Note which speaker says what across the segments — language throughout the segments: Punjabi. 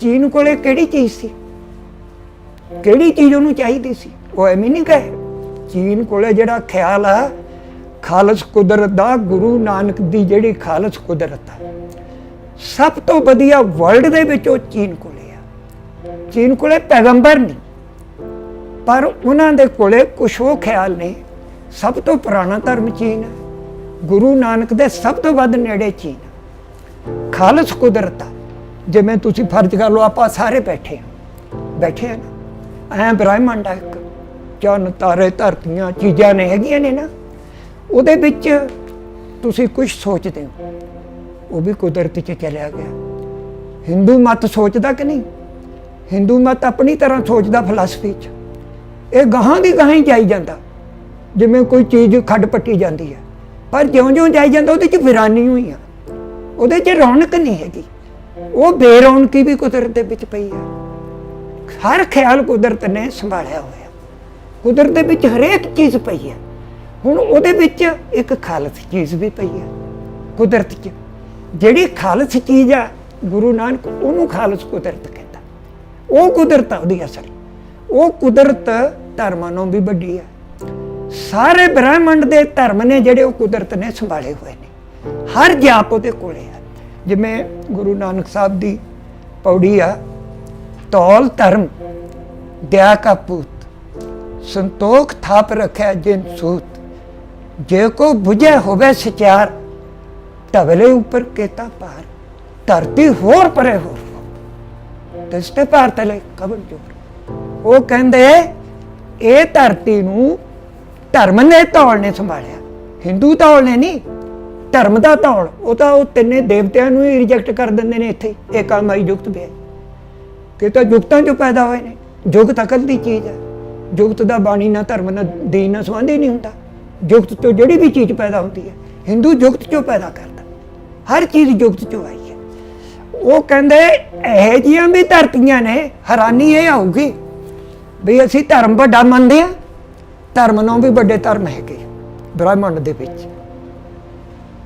Speaker 1: ਚੀਨ ਕੋਲੇ ਕਿਹੜੀ ਚੀਜ਼ ਸੀ? ਕਿਹੜੀ ਚੀਜ਼ ਉਹਨੂੰ ਚਾਹੀਦੀ ਸੀ? ਉਹ ਐਵੇਂ ਨਹੀਂ ਕਹੇ, ਚੀਨ ਕੋਲੇ ਜਿਹੜਾ ਖਿਆਲ ਆ, ਖਾਲਸ ਕੁਦਰਤ ਦਾ, ਗੁਰੂ ਨਾਨਕ ਦੀ ਜਿਹੜੀ ਖਾਲਸ ਕੁਦਰਤ ਆ। ਸਭ ਤੋਂ ਵਧੀਆ ਵਰਲਡ ਦੇ ਵਿੱਚ ਉਹ ਚੀਨ ਕੋਲੇ ਆ। ਚੀਨ ਕੋਲੇ ਪੈਗੰਬਰ ਨਹੀਂ, ਪਰ ਉਹਨਾਂ ਦੇ ਕੋਲੇ ਕੁਛ ਉਹ ਖਿਆਲ ਨੇ। ਸਭ ਤੋਂ ਪੁਰਾਣਾ ਧਰਮ ਚੀਨ ਹੈ ਗੁਰੂ ਨਾਨਕ ਦੇ ਸਭ ਤੋਂ ਵੱਧ ਨੇੜੇ ਚੀਨ ਖਾਲਸ ਕੁਦਰਤ ਆ। ਜਿਵੇਂ ਤੁਸੀਂ ਫਰਜ਼ ਕਰ ਲਓ, ਆਪਾਂ ਸਾਰੇ ਬੈਠੇ ਆ ਬੈਠੇ ਆ ਨਾ। ਐ ਬ੍ਰਹਿਮੰਡ ਆ ਇੱਕ। ਚੰਨ ਤਾਰੇ ਧਰਤੀਆਂ, ਚੀਜ਼ਾਂ ਨੇ ਹੈਗੀਆਂ ਨੇ ਨਾ। ਉਹਦੇ ਵਿੱਚ ਤੁਸੀਂ ਕੁਝ ਸੋਚਦੇ ਹੋ। ਉਹ ਵੀ ਕੁਦਰਤ 'ਚ ਚਲਿਆ ਗਿਆ। ਹਿੰਦੂ ਮਤ ਸੋਚਦਾ ਕਿ ਨਹੀਂ? ਹਿੰਦੂ ਮਤ ਆਪਣੀ ਤਰ੍ਹਾਂ ਸੋਚਦਾ ਫਲਸਫੀ 'ਚ। ਇਹ ਗਾਹਾਂ ਦੀ ਗਾਹਾਂ ਹੀ ਜਾਈ ਜਾਂਦਾ। ਜਿਵੇਂ ਕੋਈ ਚੀਜ਼ ਖੱਡ ਪੱਟੀ ਜਾਂਦੀ ਹੈ। ਪਰ ਜਿਉਂ-ਜਿਉਂ ਜਾਈ ਜਾਂਦਾ, ਉਹਦੇ 'ਚ ਵਿਰਾਨੀ ਹੋਈ ਆ। ਉਹਦੇ 'ਚ ਰੌਣਕ ਨਹੀਂ ਹੈਗੀ। ਉਹ ਬੇਰੌਣਕੀ ਵੀ ਕੁਦਰਤ ਦੇ ਵਿੱਚ ਪਈ ਆ। ਹਰ ਖਿਆਲ ਕੁਦਰਤ ਨੇ ਸੰਭਾਲਿਆ ਹੋਇਆ। ਕੁਦਰਤ ਦੇ ਵਿੱਚ ਹਰੇਕ ਚੀਜ਼ ਪਈ ਹੈ ਹੁਣ ਉਹਦੇ ਵਿੱਚ ਇੱਕ ਖਾਲਸ ਚੀਜ਼ ਵੀ ਪਈ ਹੈ ਕੁਦਰਤ 'ਚ। ਜਿਹੜੀ ਖਾਲਸ ਚੀਜ਼ ਆ, ਗੁਰੂ ਨਾਨਕ ਉਹਨੂੰ ਖਾਲਸ ਕੁਦਰਤ ਕਹਿੰਦਾ। ਉਹ ਕੁਦਰਤ ਆ, ਉਹਦੀ ਅਸਲ। ਉਹ ਕੁਦਰਤ ਧਰਮਾਂ ਨੂੰ ਵੀ ਵੱਡੀ ਆ। ਸਾਰੇ ਬ੍ਰਹਿਮੰਡ ਦੇ ਧਰਮ ਨੇ ਜਿਹੜੇ ਉਹ ਕੁਦਰਤ ਨੇ ਸੰਭਾਲੇ ਹੋਏ ਨੇ। ਹਰ ਜਾਪ ਉਹਦੇ ਕੋਲੇ ਆ। ਜਿਵੇਂ ਗੁਰੂ ਨਾਨਕ ਸਾਹਿਬ ਦੀ ਪੌੜੀ ਆ, ਤੌਲ ਧਰਮ ਦਇਆ ਕਾ ਪੂਤ, ਸੰਤੋਖ ਥਾਪ ਰੱਖਿਆ ਜਿਨ ਸੂਤ, ਜੇ ਕੋ 부ਝੇ ਹੋਵੇ ਸਚਾਰ ਤਵਲੇ ਉੱਪਰ ਕੇਤਾ ਪਾਰ ਧਰਤੀ ਹੋਰ ਪਰੇ ਹੋਰ ਦਸਤੇ ਪਾਰ ਤਲੇ ਕਬਨ ਜੋਰ ਉਹ ਕਹਿੰਦੇ, ਇਹ ਧਰਤੀ ਨੂੰ ਧਰਮ ਨੇ ਧੌਲ ਨੇ ਸੰਭਾਲਿਆ, ਹਿੰਦੂ ਧੌਲ ਨੇ ਨਹੀਂ ਧਰਮ ਦਾ ਧੌਲ ਉਹ ਤਾਂ ਉਹ ਤਿੰਨੇ ਦੇਵਤਿਆਂ ਨੂੰ ਹੀ ਰਿਜੈਕਟ ਕਰ ਦਿੰਦੇ ਨੇ ਇੱਥੇ ਹੀ, ਆਈ ਜੁਗਤ ਵੀ ਕਿ ਤਾਂ ਜੁਗਤਾਂ ਚੋਂ ਪੈਦਾ ਹੋਏ ਨੇ ਜੁਗਤ ਅਕਲ ਦੀ ਚੀਜ਼ ਹੈ। ਜੁਗਤ ਦਾ ਬਾਣੀ ਨਾ ਧਰਮ ਨਾ ਦੀਨ ਨਾਲ ਸੰਬੰਧ ਹੀ ਨਹੀਂ ਹੁੰਦਾ। ਜੁਗਤ ਤੋਂ ਜਿਹੜੀ ਵੀ ਚੀਜ਼ ਪੈਦਾ ਹੁੰਦੀ ਹੈ ਹਿੰਦੂ ਜੁਗਤ ਚੋਂ ਪੈਦਾ ਕਰਦਾ। ਹਰ ਚੀਜ਼ ਜੁਗਤ ਚੋਂ ਆਈ ਹੈ। ਉਹ ਕਹਿੰਦੇ ਇਹ ਜੀਆਂ ਵੀ ਧਰਤੀਆਂ ਨੇ ਹੈਰਾਨੀ ਇਹ ਆਊਗੀ ਵੀ ਅਸੀਂ ਧਰਮ ਵੱਡਾ ਮੰਨਦੇ ਆ ਧਰਮ ਨੂੰ ਵੀ ਵੱਡੇ ਧਰਮ ਹੈਗੇ ਬ੍ਰਹਮੰਡ ਦੇ ਵਿੱਚ।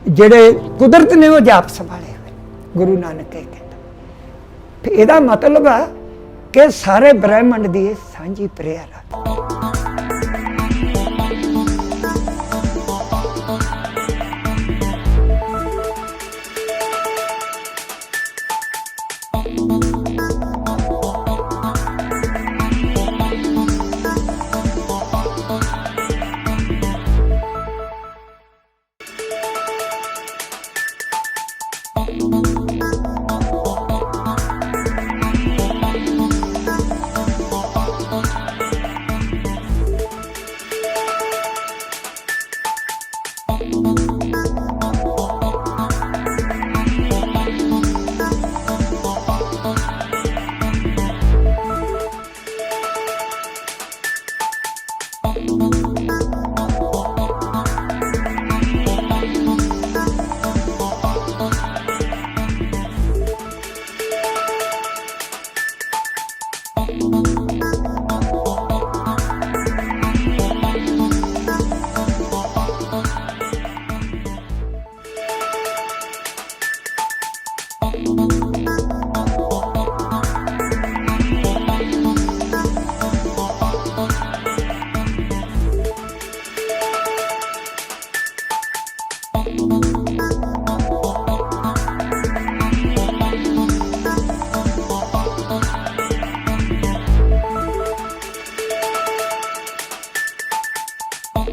Speaker 1: ਜਿਹੜੇ ਕੁਦਰਤ ਨੇ ਉਹ ਜਾਪ ਸੰਭਾਲੇ ਹੋਏ ਗੁਰੂ ਨਾਨਕ ਕਹਿੰਦਾ। ਫਿਰ ਇਹਦਾ ਮਤਲਬ ਆ ਕਿ ਸਾਰੇ ਬ੍ਰਹਿਮੰਡ ਦੀ ਇਹ ਸਾਂਝੀ ਪ੍ਰੇਅਰ ਆ। Thank you.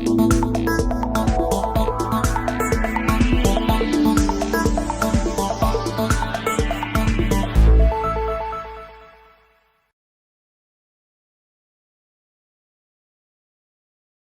Speaker 1: Thank you.